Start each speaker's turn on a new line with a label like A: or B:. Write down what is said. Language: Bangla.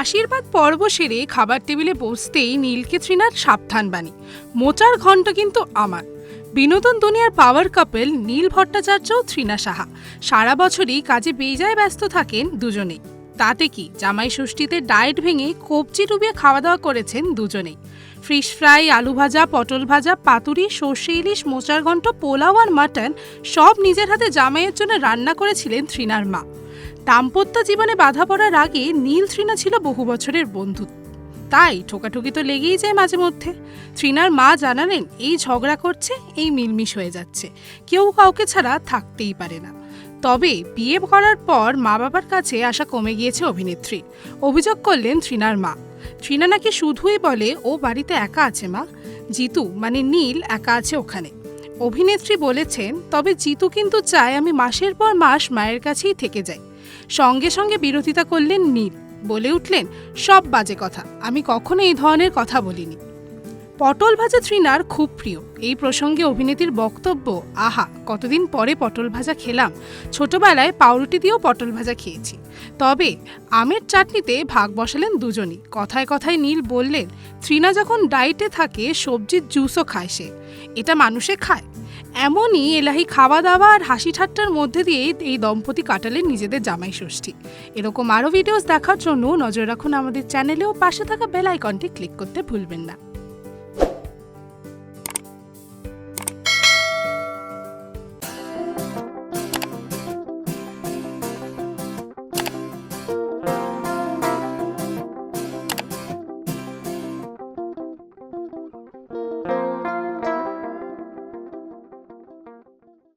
A: আশীর্বাদ পর্ব সেরে খাবার টেবিলে বসতেই নীলকে তৃণার সাবধান বাণী। মোচার ঘন্ট কিন্তু আমার। বিনোদন দুনিয়ার পাওয়ার কাপেল নীল ভট্টাচার্য তৃণা সাহা। সারা বছরই কাজে বেজায় ব্যস্ত থাকেন দুজনেই। তাতে কি? জামাই ষষ্ঠীতে ডায়েট ভেঙে কবজি ডুবিয়ে খাওয়া দাওয়া করেছেন দুজনেই। ফিশ ফ্রাই আলু ভাজা, পটল ভাজা, পাতুরি, সর্ষে ইলিশ, মোচার ঘন্ট পোলাও আর মাটন সব নিজের হাতে জামাইয়ের জন্য রান্না করেছিলেন তৃণার মা। দাম্পত্য জীবনে বাধা পড়ার আগে নীল তৃণা ছিল বহু বছরের বন্ধু। তাই ঠোকাঠুকি তো লেগেই যায় মাঝে মধ্যে। তৃণার মা জানালেন, এই ঝগড়া করছে, এই মিলমিশ হয়ে যাচ্ছে। কেউ কাউকে ছাড়া থাকতেই পারে না। তবে বিয়ে করার পর মা বাবার কাছে আশা কমে গিয়েছে অভিনেত্রী। অভিযোগ করলেন তৃণার মা। তৃণা নাকি শুধুই বলে, ও বাড়িতে একা আছে মা। জিতু মানে নীল, একা আছে ওখানে। অভিনেত্রী বলেছেন, তবে জিতু কিন্তু চায় আমি মাসের পর মাস মায়ের কাছেই থেকে যাই। সঙ্গে সঙ্গে বিরোধিতা করলেন নীল বলে উঠলেন, সব বাজে কথা, আমি কখনো এই ধরনের কথা বলিনি। পটল ভাজা তৃণার খুব প্রিয়। এই প্রসঙ্গে অভিনেত্রীর বক্তব্য, আহা, কতদিন পরে পটল ভাজা খেলাম। ছোটবেলায় পাউরুটি দিয়েও পটল ভাজা খেয়েছি। তবে আমের চাটনিতে ভাগ বসালেন দুজনই। কথায় কথায় নীল বললেন তৃণা যখন ডায়েটে থাকে, সবজির জুসও খায় সে। এটা মানুষে খায়। এমনই এলাহি খাওয়া দাওয়া আর হাসি ঠাট্টার মধ্যে দিয়ে এই দম্পতি কাটালেন নিজেদের জামাই ষষ্ঠী। এরকম আরও ভিডিওস দেখার জন্য নজর রাখুন আমাদের চ্যানেলেও পাশে থাকা বেল আইকনটি ক্লিক করতে ভুলবেন না।